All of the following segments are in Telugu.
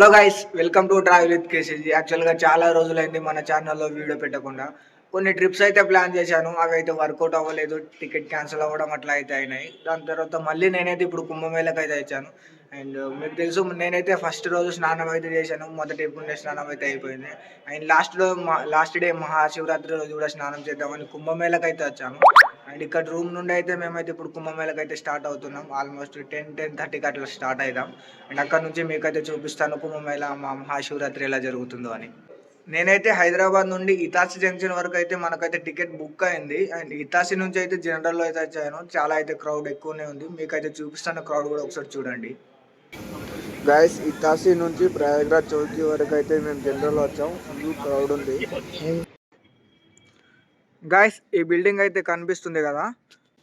Hello guys welcome to travel with KCG యాక్చువల్గా చాలా రోజులైంది మన ఛానల్లో వీడియో పెట్టకుండా. కొన్ని ట్రిప్స్ అయితే ప్లాన్ చేశాను అవి అయితే వర్కౌట్ అవ్వలేదు టికెట్ క్యాన్సిల్ అవ్వడం అట్లా అయితే అయినాయి. దాని తర్వాత మళ్ళీ నేనైతే ఇప్పుడు కుంభమేళకు అయితే వచ్చాను. అండ్ మీకు తెలుసు నేనైతే ఫస్ట్ రోజు స్నానం అయితే చేశాను మొదటి పుణ్య స్నానం అయితే అయిపోయింది. అండ్ లాస్ట్ రోజు లాస్ట్ డే మహాశివరాత్రి రోజు కూడా స్నానం చేద్దామని కుంభమేళకు అయితే వచ్చాను. అండ్ ఇక్కడ రూమ్ నుండి అయితే మేమైతే ఇప్పుడు కుంభమేళకి అయితే స్టార్ట్ అవుతున్నాం. ఆల్మోస్ట్ టెన్ టెన్ థర్టీకి అట్లా స్టార్ట్ అవుదాం అండ్ అక్కడ నుంచి మీకైతే చూపిస్తాను కుంభమేళ మా మహాశివరాత్రి ఎలా జరుగుతుందో అని. నేనైతే హైదరాబాద్ నుండి ఇతాసి జంక్షన్ వరకు అయితే మనకైతే టికెట్ బుక్ అయింది. అండ్ ఇతాసి నుంచి అయితే జనరల్లో అయితే వచ్చాను. చాలా అయితే క్రౌడ్ ఎక్కువనే ఉంది. మీకైతే చూపిస్తాను క్రౌడ్ కూడా ఒకసారి చూడండి. గైస్ ఇతాసి నుంచి ప్రయాగ్రాజ్ చౌకీ వరకు అయితే మేము జనరల్లో వచ్చాం. ఫుల్ క్రౌడ్ ఉంది. గాయస్ ఈ బిల్డింగ్ అయితే కనిపిస్తుంది కదా.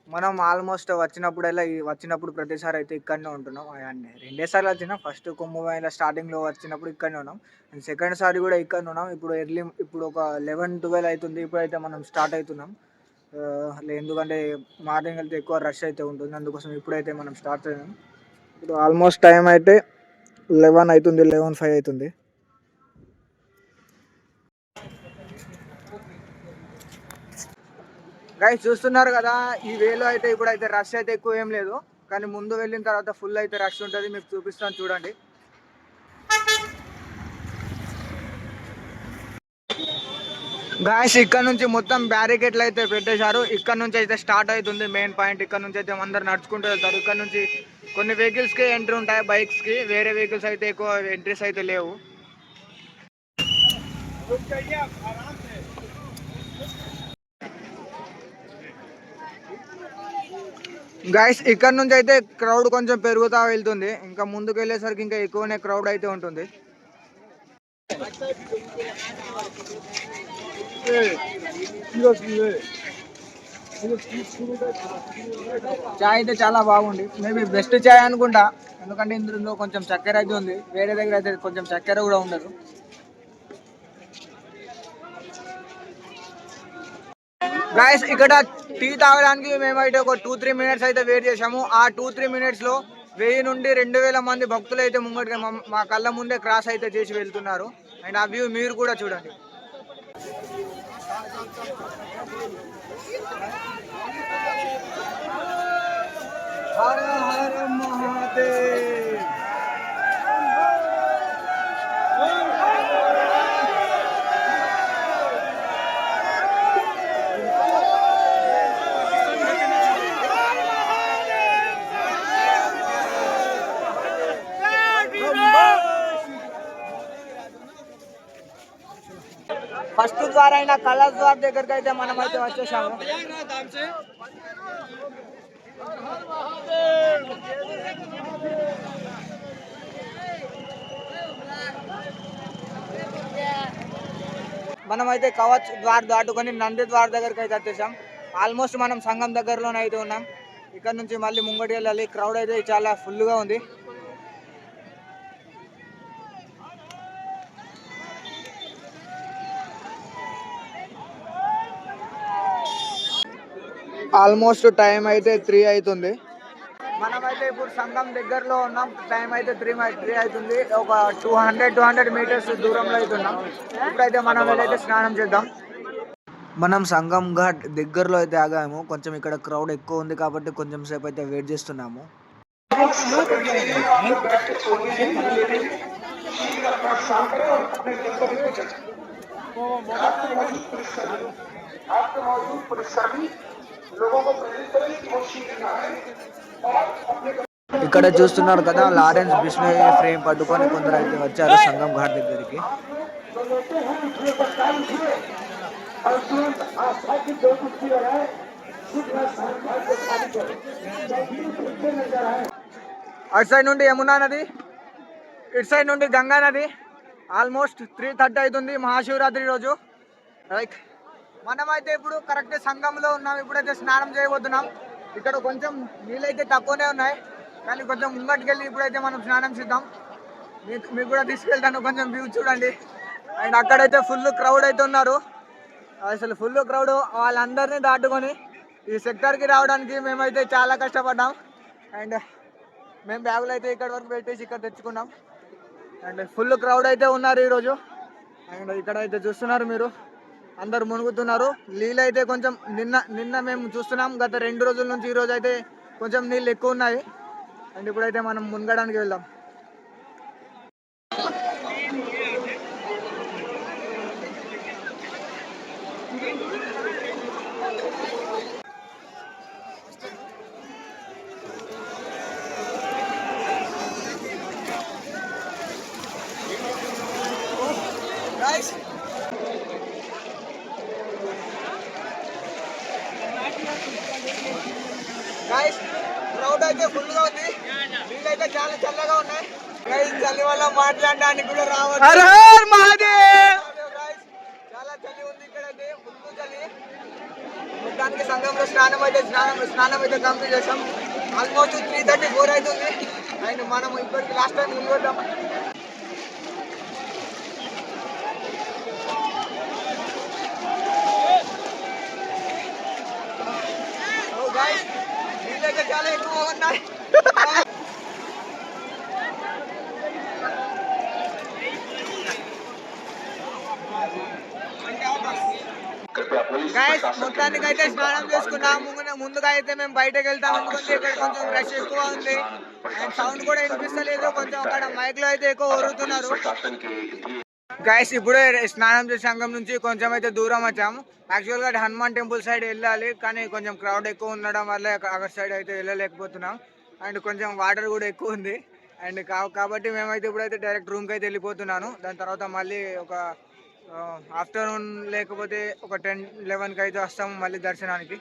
మనం ఆల్మోస్ట్ వచ్చినప్పుడల్లా వచ్చినప్పుడు ప్రతిసారి అయితే ఇక్కడనే ఉంటున్నాం. అండ్ రెండేసార్లు వచ్చినాం ఫస్ట్ కుంభమేళ స్టార్టింగ్లో వచ్చినప్పుడు ఇక్కడనే ఉన్నాం. అండ్ సెకండ్ సారి కూడా ఇక్కడనే ఉన్నాం. ఇప్పుడు ఎర్లీ ఇప్పుడు ఒక లెవెన్ ట్వెల్వ్ అవుతుంది ఇప్పుడైతే మనం స్టార్ట్ అవుతున్నాం. ఎందుకంటే మార్నింగ్ అయితే ఎక్కువ రష్ అయితే ఉంటుంది. అందుకోసం ఇప్పుడైతే మనం స్టార్ట్ అయినాం ఇప్పుడు ఆల్మోస్ట్ టైం అయితే లెవెన్ అవుతుంది లెవెన్ ఫైవ్ అవుతుంది. గైస్ చూస్తున్నారు కదా ఈ వేలో అయితే ఇప్పుడైతే రష్ అయితే ఎక్కువ ఏం లేదు. కానీ ముందు వెళ్ళిన తర్వాత ఫుల్ అయితే రష్ ఉంటుంది. మీకు చూపిస్తాను చూడండి. గాయస్ ఇక్కడ నుంచి మొత్తం బ్యారికేట్లు అయితే పెట్టేశారు. ఇక్కడ నుంచి అయితే స్టార్ట్ అవుతుంది మెయిన్ పాయింట్ ఇక్కడ నుంచి అయితే అందరు నడుచుకుంటూ వెళ్తారు. ఇక్కడ నుంచి కొన్ని వెహికల్స్కి ఎంట్రీ ఉంటాయి బైక్స్కి వేరే వెహికల్స్ అయితే ఎక్కువ ఎంట్రీస్ అయితే లేవు. గైస్ ఇక్కడ నుంచి అయితే క్రౌడ్ కొంచెం పెరుగుతా వెళ్తుంది. ఇంకా ముందుకు వెళ్ళేసరికి ఇంకా ఎక్కువనే క్రౌడ్ అయితే ఉంటుంది. చాయ్ అయితే చాలా బాగుంది. మేబీ బెస్ట్ చాయ్ అనుకుంటా. ఎందుకంటే ఇందులో కొంచెం చక్కెర అయితే ఉంది. వేరే దగ్గర అయితే కొంచెం చక్కెర కూడా ఉండదు. గాయస్ ఇక్కడ టీ తాగడానికి మేమైతే ఒక టూ త్రీ మినిట్స్ అయితే వెయిట్ చేసాము ఆ టూ త్రీ మినిట్స్లో వెయ్యి నుండి రెండు వేల మంది భక్తులు అయితే ముంగటిగా మా- మా కళ్ళ ముందే క్రాస్ అయితే చేసి వెళ్తున్నారు. అండ్ ఆ వ్యూ మీరు కూడా చూడండి. హర హర మహాదేవ్! ద్వారా అయినా కలర్ ద్వార్ దగ్గరికి అయితే మనం అయితే వచ్చేసాము. మనం అయితే కవచ్ ద్వార్ దాటుకొని నంది ద్వార్ దగ్గరికి అయితే వచ్చేసాం. ఆల్మోస్ట్ మనం సంఘం దగ్గరలోనే అయితే ఉన్నాం. ఇక్కడ నుంచి మళ్ళీ ముంగటి వెళ్ళాలి. క్రౌడ్ అయితే చాలా ఫుల్గా ఉంది. ఆల్మోస్ట్ టైం అయితే త్రీ అవుతుంది. మనమైతే ఇప్పుడు సంఘం దగ్గరలో ఉన్నాం. టైం అయితే త్రీ త్రీ అవుతుంది. ఒక two hundred two hundred meters దూరంలో అవుతున్నాం ఇప్పుడైతే మనం వెళ్ళైతే స్నానం చేద్దాం. మనం సంగం ఘాట్ దగ్గరలో అయితే ఆగాము. కొంచెం ఇక్కడ క్రౌడ్ ఎక్కువ ఉంది కాబట్టి కొంచెం సేపు అయితే వెయిట్ చేస్తున్నాము. ఇక్కడ చూస్తున్నారు కదా లారెన్స్ బిష్ణోయ్ ఫ్రేమ్ పట్టుకొని కొందరు అయితే వచ్చారు సంగం ఘాట్ దగ్గరికి. అటు సైడ్ నుండి యమునా నది ఇటు సైడ్ నుండి గంగా నది. ఆల్మోస్ట్ త్రీ థర్టీ అవుతుంది మహాశివరాత్రి రోజు. లైక్ మనమైతే ఇప్పుడు కరెక్ట్ సంఘంలో ఉన్నాం ఇప్పుడైతే స్నానం చేయబోతున్నాం. ఇక్కడ కొంచెం నీళ్ళైతే తక్కువనే ఉన్నాయి కానీ కొంచెం ముంగటికి వెళ్ళి ఇప్పుడైతే మనం స్నానం చేద్దాం. మీకు మీకు కూడా తీసుకెళ్తాను కొంచెం వ్యూ చూడండి. అండ్ అక్కడైతే ఫుల్ క్రౌడ్ అయితే ఉన్నారు. అసలు ఫుల్ క్రౌడ్ వాళ్ళందరినీ దాటుకొని ఈ సెక్టర్కి రావడానికి మేమైతే చాలా కష్టపడ్డాం. అండ్ మేము బ్యాగులు అయితే ఇక్కడ వరకు పెట్టేసి ఇక్కడ తెచ్చుకున్నాం. అండ్ ఫుల్ క్రౌడ్ అయితే ఉన్నారు ఈరోజు. అండ్ ఇక్కడ అయితే చూస్తున్నారు మీరు. అందరు మునుగుతున్నారు. నీళ్ళు అయితే కొంచెం నిన్న నిన్న మేము చూస్తున్నాం. గత రెండు రోజుల నుంచి ఈ రోజు అయితే కొంచెం నీళ్ళు ఎక్కువ ఉన్నాయి. అండ్ ఇప్పుడైతే మనం మునగడానికి వెళ్దాం. గైస్ క్రౌడ్ అయితే ఫుల్గా ఉంది. నీళ్ళు అయితే చాలా చల్లగా ఉన్నాయి. గైస్ చలి వల్ల మాట్లాడడానికి కూడా రావచ్చు. Guys, చాలా చలి ఉంది ఇక్కడ అయితే ఫుల్ చలి. మొత్తానికి సంఘంలో స్నానం అయితే స్నానం స్నానం అయితే కంప్లీట్ చేసాం ఆల్మోస్ట్ త్రీ థర్టీ ఫోర్ అవుతుంది. అండ్ మనం ఇప్పటికి లాస్ట్ టైం ముందు వద్దాం Oh, guys, నీళ్ళైతే చాలా ఎక్కువ ఉన్నాయి. గైస్ మొత్తానికి అయితే స్నానం చేసుకున్నాం. ముందు ముందుగా అయితే మేము బయటకు వెళ్తాం ఎందుకంటే ఇక్కడ కొంచెం రష్ ఎక్కువ ఉంది. అండ్ సౌండ్ కూడా వినిపిస్తలేదు. కొంచెం అక్కడ మైక్లో అయితే ఎక్కువ ఒరుగుతున్నారు గైస్ ఇప్పుడే స్నానం చేసే సంఘం నుంచి కొంచెం అయితే దూరం వచ్చాము యాక్చువల్గా హనుమాన్ టెంపుల్ సైడ్ వెళ్ళాలి కానీ కొంచెం క్రౌడ్ ఎక్కువ ఉండడం వల్ల అక్కడ సైడ్ అయితే వెళ్ళలేకపోతున్నాం. అండ్ కొంచెం వాటర్ కూడా ఎక్కువ ఉంది. అండ్ కాబట్టి మేమైతే ఇప్పుడైతే డైరెక్ట్ రూమ్కి అయితే వెళ్ళిపోతున్నాను. దాని తర్వాత మళ్ళీ ఒక ఆఫ్టర్నూన్ లేకపోతే ఒక టెన్ లెవెన్కి అయితే వస్తాము మళ్ళీ దర్శనానికి.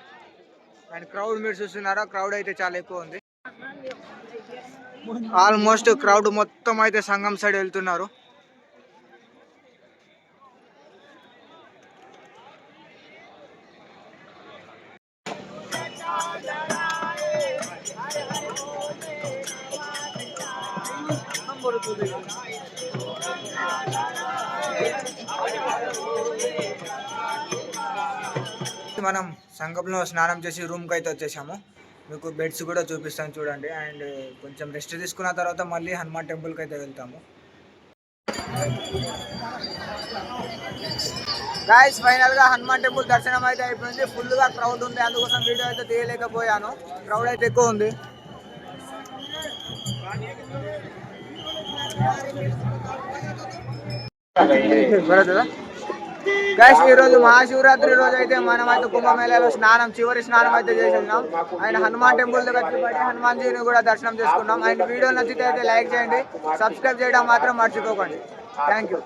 అండ్ క్రౌడ్ మీరు చూస్తున్నారా? క్రౌడ్ అయితే చాలా ఎక్కువ ఉంది. ఆల్మోస్ట్ క్రౌడ్ మొత్తం అయితే సంఘం సైడ్ వెళ్తున్నారు. మనం సంగంలో స్నానం చేసి రూమ్కి అయితే వచ్చేసాము. మీకు బెడ్స్ కూడా చూపిస్తాను చూడండి. అండ్ కొంచెం రెస్ట్ తీసుకున్న తర్వాత మళ్ళీ హనుమాన్ టెంపుల్కి అయితే వెళ్తాము. గాయస్ ఫైనల్గా హనుమాన్ టెంపుల్ దర్శనం అయితే అయిపోయింది. ఫుల్గా క్రౌడ్ ఉంది. అందుకోసం వీడియో అయితే తీయలేకపోయాను. క్రౌడ్ అయితే ఎక్కువ ఉంది. గైస్ ఈ రోజు మహాశివరాత్రి రోజు అయితే మనం అయితే కుంభమేళాలో స్నానం చివరి స్నానం అయితే చేసేసినాం. అండ్ హనుమాన్ టెంపుల్ దగ్గర పడి హనుమాన్ జీని కూడా దర్శనం చేసుకున్నాం. అండ్ వీడియో నచ్చితే అయితే లైక్ చేయండి సబ్స్క్రైబ్ చేయడం మాత్రం మర్చిపోకండి. Thank you